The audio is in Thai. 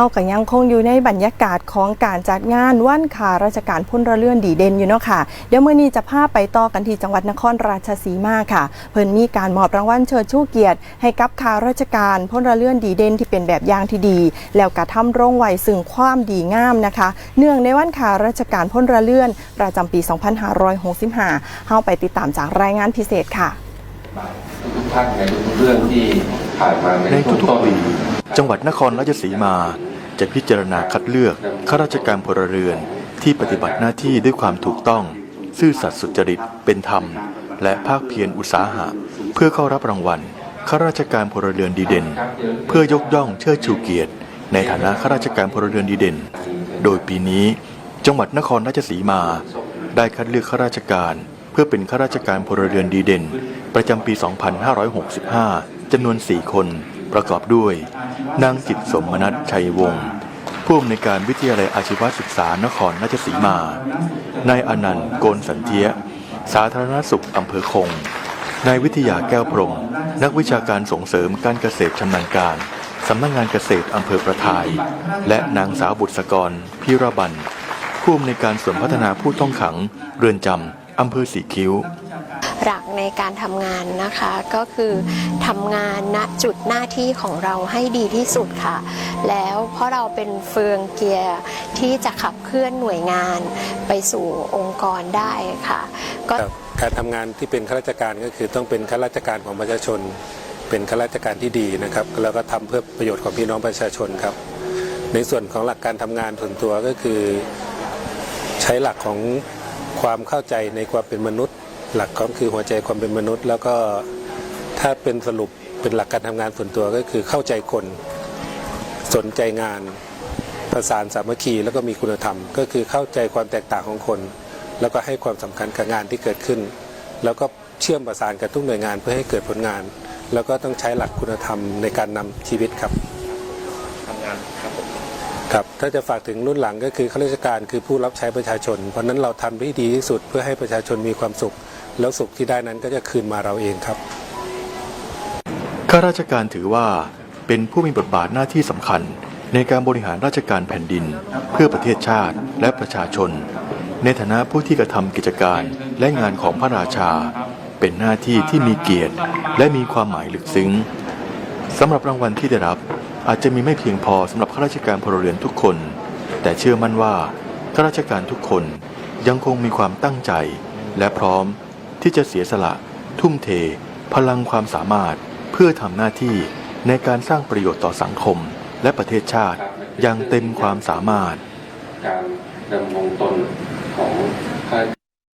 าก็ยังคงอยู่ในบรรยากาศของการจัดงานวันขาราชการพลเรือนดีเด่นอยู่เนาะค่ะ เดี๋ยวเมื้อนี้จะพาไปต่อกันที่จังหวัดนครราชสีมาค่ะ เพิ่นมีการมอบรางวัลเชิดชูเกียรติ ให้กับข้าราชการพลเรือนดีเด่นที่เป็นแบบอย่างที่ดี แล้วกระทำรงไว้ซึ่งความดีงามนะคะ เนื่องในวันขาราชการพลเรือน ประจำปี 2565เฮาไปติดตามจากรายงานพิเศษค่ะทุกท่านในเรื่องที่ผ่านมาในทุกต้นๆปี จังหวัดนครราชสีมา จะพิจารณาคัดเลือกข้าราชการพลเรือนที่ปฏิบัติหน้าที่ด้วยความถูกต้อง ซื่อสัตย์สุจริตเป็นธรรม และภาคเพียรอุตสาหะ เพื่อเข้ารับรางวัลข้าราชการพลเรือนดีเด่น เพื่อยกย่องเชิดชูเกียรติ ในฐานะข้าราชการพลเรือนดีเด่น โดยปีนี้ จังหวัดนครราชสีมา ได้คัดเลือกข้าราชการ เพื่อเป็นข้าราชการพลเรือนดีเด่น ประจำปี 2565จำนวน 4 คน ประกอบด้วย นางจิตสมนัทชัยวงศ์ผู้อำนวยการวิทยาลัยอาชีวศึกษานครราชสีมา นายอนันต์โกนสันเทีย สาธารณสุขอำเภอคง นายวิทยาแก้วพรม นักวิชาการส่งเสริมการเกษตรชำนาญการ สำนักงานเกษตรอำเภอประทาย และนางสาวบุตรสกรพิรบันผู้อำนวยการส่วนพัฒนาผู้ต้องขัง เรือนจำอำเภอสีคิ้ว หลักในการทำงานนะคะ ก็คือทำงานณจุดหน้าที่ของเราให้ดีที่สุดค่ะ แล้วเพราะเราเป็นเฟืองเกียร์ที่จะขับเคลื่อนหน่วยงานไปสู่องค์กรได้ค่ะ ก็การทำงานที่เป็นข้าราชการก็คือต้องเป็นข้าราชการของประชาชน เป็นข้าราชการที่ดีนะครับ แล้วก็ทำเพื่อประโยชน์ของพี่น้องประชาชนครับ ในส่วนของหลักการทำงานส่วนตัวก็คือ ใช้หลักของความเข้าใจในความเป็นมนุษย์ หลักก็คือหัวใจความเป็นมนุษย์ แล้วก็ถ้าเป็นสรุปเป็นหลักการทำงานส่วนตัวก็คือเข้าใจคน สนใจงานประสานสามัคคีแล้วก็มีคุณธรรม ก็คือเข้าใจความแตกต่างของคน แล้วก็ให้ความสำคัญกับงานที่เกิดขึ้น แล้วก็เชื่อมประสานกับทุกหน่วยงานเพื่อให้เกิดผลงาน แล้วก็ต้องใช้หลักคุณธรรมในการนำชีวิตครับครับถ้าจะฝากถึงรุ่นหลังก็คือข้าราชการคือผู้รับใช้ประชาชน เพราะฉะนั้นเราทำให้ดีที่สุดเพื่อให้ประชาชนมีความสุข แล้วสุขที่ได้นั้นก็จะคืนมาเราเองครับข้าราชการถือว่าเป็นผู้มีบทบาทหน้าที่สำคัญ ในการบริหารราชการแผ่นดิน เพื่อประเทศชาติและประชาชน ในฐานะผู้ที่กระทำกิจการและงานของพระราชา เป็นหน้าที่ที่มีเกียรติ และมีความหมายลึกซึ้งสำหรับรางวัลที่ได้รับอาจจะมีไม่เพียงพอสำหรับข้าราชการพลเรือนทุกคน แต่เชื่อมั่นว่าข้าราชการทุกคนยังคงมีความตั้งใจ และพร้อม ที่จะเสียสละ ทุ่มเท พลังความสามารถ เพื่อทำหน้าที่ในการสร้างประโยชน์ต่อสังคม และประเทศชาติอย่างเต็มความสามารถ การดำรงตนของ